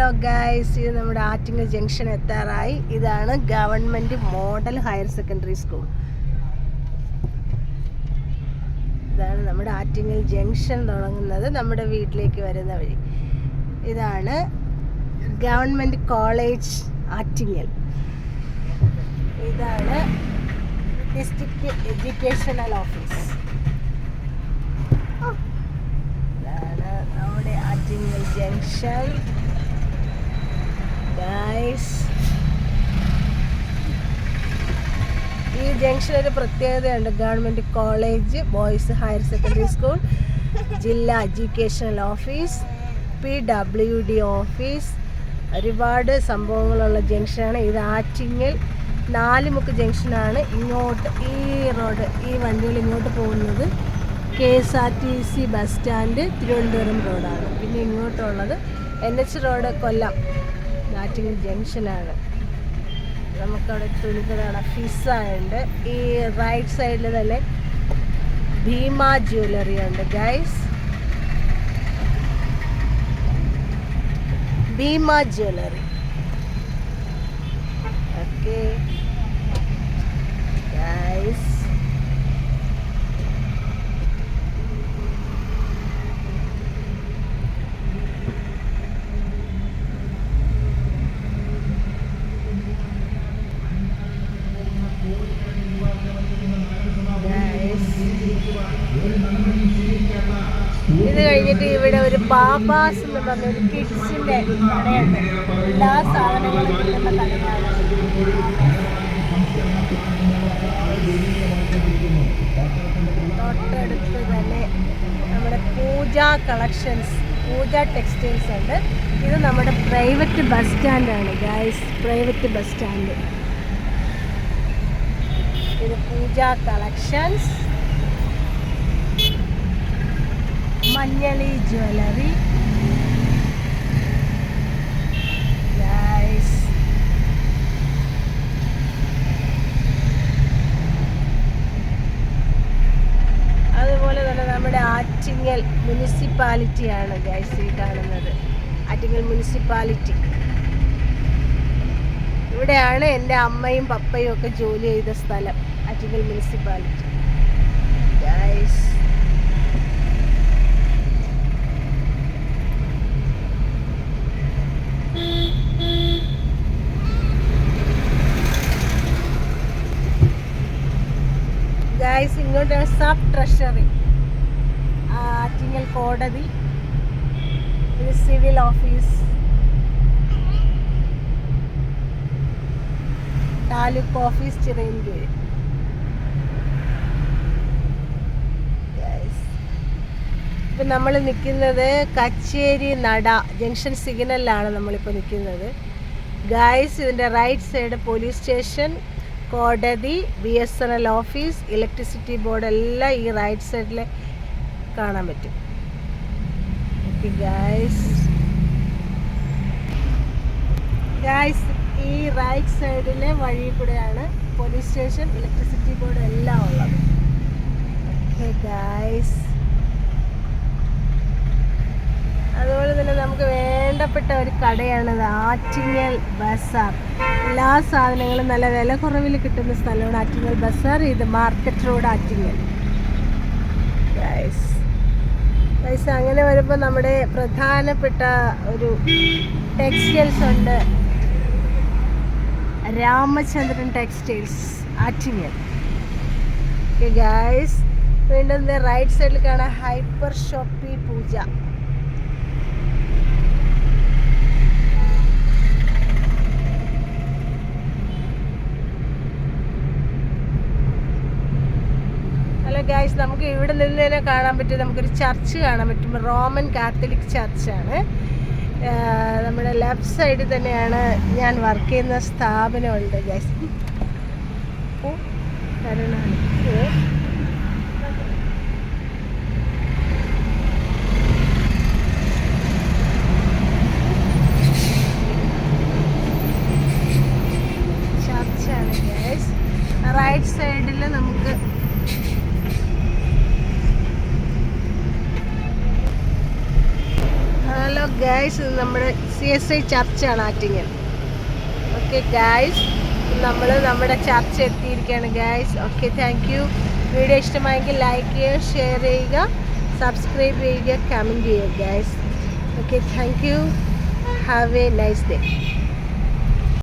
Hello guys ഇത് നമ്മുടെ Attingal junction എത്താറായി. ഇതാണ് government model higher secondary school. ഇതാണ് നമ്മുടെ ആറ്റിങ്ങൽ ജംഗ്ഷൻ തുടങ്ങുന്നത് നമ്മുടെ വീട്ടിലേക്ക് വരുന്ന വഴി. ഇതാണ് ഗവൺമെന്റ് കോളേജ് ആറ്റിങ്ങൽ. ഇതാണ് ഡിസ്ട്രിക്ട് എഡ്യൂക്കേഷണൽ ഓഫീസ്. ഇതാണ് നമ്മുടെ ആറ്റിങ്ങൽ ജംഗ്ഷൻ. ഗൈസ് ഈ ജംഗ്ഷൻ ഒരു പ്രത്യേകതയുണ്ട്. Government college boys higher secondary school ജില്ലാ educational office P W D office ഒരുപാട് സംഭവങ്ങളുള്ള ജംഗ്ഷനാണ് ഇത് ആറ്റിങ്ങൽ നാലുമുക്ക് ജംഗ്ഷനാണ് ഇങ്ങോട്ട് ഈ റോഡ് ഈ വണ്ടികൾ ഇങ്ങോട്ട് പോകുന്നത് K S R T C bus stand Thiruvananthapuram റോഡാണ് പിന്നെ ഇങ്ങോട്ടുള്ളത് എൻ എച്ച് റോഡ് കൊല്ലം. ആറ്റിങ്ങൽ ജംഗ്ഷനാണ്. നമുക്കവിടെ തുണിക്കട ഫിസ ഉണ്ട് ഈ റൈറ്റ് സൈഡിൽ തന്നെ ഭീമ ജ്വല്ലറി ഉണ്ട് ഗൈസ് ഭീമ ജ്വല്ലറി. ഓക്കെ ഇത് കഴിഞ്ഞിട്ട് ഇവിടെ ഒരു ബാബാസ് എന്ന് പറഞ്ഞ ഒരു കിഡ്സിന്റെ എല്ലാ സാധനങ്ങളും തൊട്ടടുത്ത് തന്നെ നമ്മുടെ പൂജ കളക്ഷൻസ് പൂജ ടെക്സ്റ്റൈൽസ് ഉണ്ട്. ഇത് നമ്മുടെ പ്രൈവറ്റ് ബസ് സ്റ്റാൻഡാണ് ഗായ്സ്. Private bus stand. ഇത് പൂജ കളക്ഷൻസ്. മഞ്ഞളി ജ്വല്ലറി. അതുപോലെ തന്നെ നമ്മുടെ ആറ്റിങ്ങൽ മുനിസിപ്പാലിറ്റിയാണ് ഗൈസ് ഈ കാണുന്നത്. ആറ്റിങ്ങൽ മുനിസിപ്പാലിറ്റി ഇവിടെയാണ് എന്റെ അമ്മയും പപ്പയും ഒക്കെ ജോലി ചെയ്ത സ്ഥലം ആറ്റിങ്ങൽ മുനിസിപ്പാലിറ്റി ഗൈസ് ഗൈസ് ഇങ്ങോട്ടാണ് സബ് ട്രഷറി ആറ്റിങ്ങൽ കോടതി ഇത് സിവിൽ ഓഫീസ് താലൂക്ക് ഓഫീസ് ചിറയിന്റെ ഇപ്പം നമ്മൾ നിൽക്കുന്നത് കച്ചേരി നട ജംഗ്ഷൻ സിഗ്നലിലാണ് നമ്മളിപ്പോൾ നിൽക്കുന്നത്. ഗായ്സ് ഇതിന്റെ റൈറ്റ് സൈഡ് പോലീസ് സ്റ്റേഷൻ കോടതി B S N L office electricity board എല്ലാം ഈ റൈറ്റ് സൈഡിൽ കാണാൻ പറ്റും. ഗായ്സ് ഗായ്സ് ഈ റൈറ്റ് സൈഡിലെ വഴി കൂടെയാണ് പോലീസ് സ്റ്റേഷൻ ഇലക്ട്രിസിറ്റി ബോർഡ് എല്ലാം ഉള്ളത്. ഓക്കെ ഗായ്സ് അതുപോലെ തന്നെ നമുക്ക് വേണ്ടപ്പെട്ട ഒരു കടയാണത് ആറ്റിങ്ങൽ ബസാർ. എല്ലാ സാധനങ്ങളും നല്ല വില കുറവിൽ കിട്ടുന്ന സ്ഥലമാണ് ആറ്റിങ്ങൽ ബസാർ. ഇത് മാർക്കറ്റ് റോഡ് ആറ്റിങ്ങൽ. ഗൈസ് അങ്ങനെ വരുമ്പോൾ നമ്മുടെ പ്രധാനപ്പെട്ട ഒരു ടെക്സ്റ്റൈൽസ് ഉണ്ട്. രാമചന്ദ്രൻ ടെക്സ്റ്റൈൽസ് ആറ്റിങ്ങൽ. ഗൈസ് വീണ്ടും റൈറ്റ് സൈഡിൽ കാണാം ഹൈപ്പർ ഷോപ്പി പൂജ. ഗൈസ് നമുക്ക് ഇവിടെ നിന്ന് തന്നെ കാണാൻ പറ്റും നമുക്കൊരു ചർച്ച് കാണാൻ പറ്റും. റോമൻ കാത്തലിക് ചർച്ചാണ് നമ്മുടെ ലെഫ്റ്റ് സൈഡിൽ തന്നെയാണ് ഞാൻ വർക്ക് ചെയ്യുന്ന സ്ഥാപനമുണ്ട് ഗൈസ് ഓ കരുണാനിധി ചർച്ചാണ് ഗൈസ് റൈറ്റ് സൈഡിൽ നമുക്ക് ഗൈസ് നമ്മുടെ സി എസ് ഐ ചർച്ചാണ് ആറ്റിങ്ങൽ. ഓക്കെ ഗായ്സ് നമ്മൾ നമ്മുടെ ചർച്ച എത്തിയിരിക്കുകയാണ് guys okay thank you video ഇഷ്ടമായെങ്കിൽ ലൈക്ക് ചെയ്യുക ഷെയർ ചെയ്യുക സബ്സ്ക്രൈബ് ചെയ്യുക കമന്റ് ചെയ്യുക guys okay thank you have a nice day